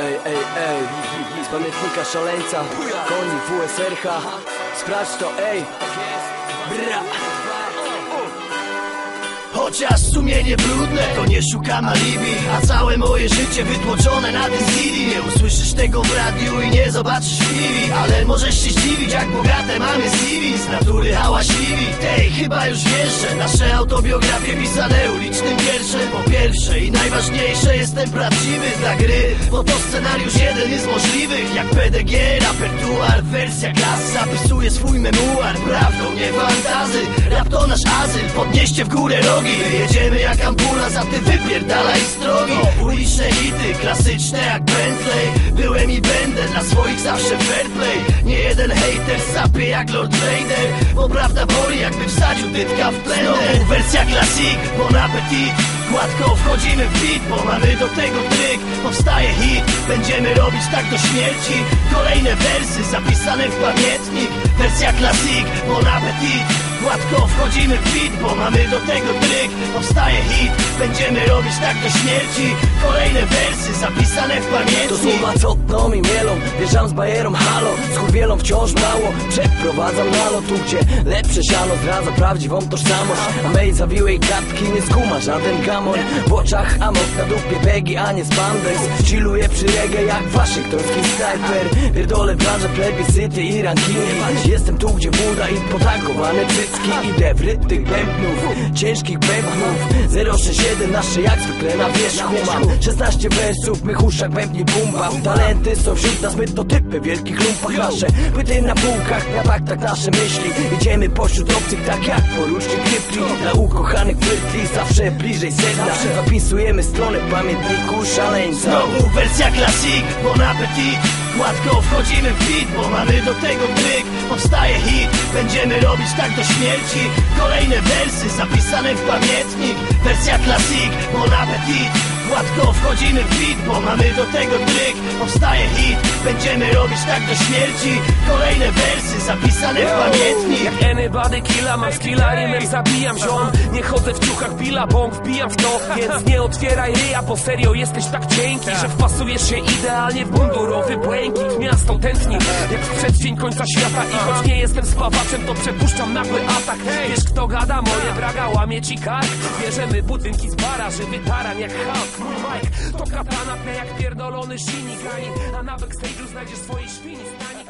ej, ej, ej Z pamiętnika szaleńca. Koni WSRH Sprawdź to, ej. Bra. Chociaż sumienie brudne, to nie szukam alibi. A całe moje życie wytłoczone na tym Nie tego w radiu i nie zobaczysz TV Ale możesz się zdziwić, jak bogate mamy CV Z natury hałaśliwi. Tej, chyba już wiesz, że nasze autobiografie pisane ulicznym wierszem. Po pierwsze i najważniejsze, jestem prawdziwy dla gry. Bo to scenariusz jeden jest możliwych Jak PDG, repertuar, wersja klas Zapisuje swój memuar, prawdą, nie fantazy. Rap to nasz azyl, podnieście w górę rogi. Jedziemy jak ambulans, a ty wypierdalaj z drogi. Uliczne hity, klasyczne jak Bentley Byłem i będę, dla swoich zawsze fair play. Nie jeden hater sapie jak Lord Vader. Bo prawda boli, jakby wsadził dytka w blender Wersja klasik, bon appetit Gładko wchodzimy w beat, bo mamy do tego tryk. Powstaje hit, będziemy robić tak do śmierci. Kolejne wersy zapisane w pamiętnik. Wersja klasik, bon appetit Gładko wchodzimy w beat, bo mamy do tego tryk. Powstaje hit, będziemy robić tak do śmierci. Kolejne wersy zapisane w To pamiętnik słowa co tną mi mielą. Wjeżdżam z bajerą halo. Z kurwielą wciąż mało. Przeprowadzam na lot tu gdzie lepsze siano Zdradza prawdziwą tożsamość. A mej zawiłej gadki nie skuma żaden gamoń W oczach amok na dupie begi, a nie spandex Chilluję przy reggae jak waszyngtoński snajper. Pierdolę branżę plebiscyty i rankingi Jestem tu gdzie buda i potakowane cycki Idę w rytm tych bębnów Ciężkich bębnów. 061 nasze jak zwykle na wierzchu mam. 16 wersów, mych uszach bębni bumba. Talenty są wśród nas, my to typy wielkich lumpach nasze. Płyty na półkach, na tak nasze myśli. Idziemy pośród obcych tak jak porucznik Ripley Dla ukochanych flirtli zawsze bliżej sedna. Zapisujemy stronę pamiętniku szaleńca. Znowu wersja klasik, bon appetit Gładko wchodzimy w beat, bo mamy do tego tryk Powstaje hit, będziemy robić tak do śmierci. Kolejne wersy zapisane w pamiętnik. Wersja klasik, bon appetit Gładko wchodzimy w beat, bo mamy do tego tryk. Powstaje hit, będziemy robić tak do śmierci. Kolejne wersy zapisane w pamiętnik. Jak anybody killa, mam skilla, rymem zabijam ziom. Nie chodzę w ciuchach billa, bąk wbijam w to. Więc nie otwieraj ryja, bo serio jesteś tak cienki Że wpasujesz się idealnie w mundurowy błękit. Miasto tętni, jak w przeddzień końca świata. I choć nie jestem spawaczem, to przepuszczam nagły atak. Wiesz kto gada, moje braga łamie ci kark. Bierzemy budynki z bara, żywy taran jak Hulk Mój Mike to katana, jak pierdolony Shinigami A na backstage'u znajdziesz swoje świni stanik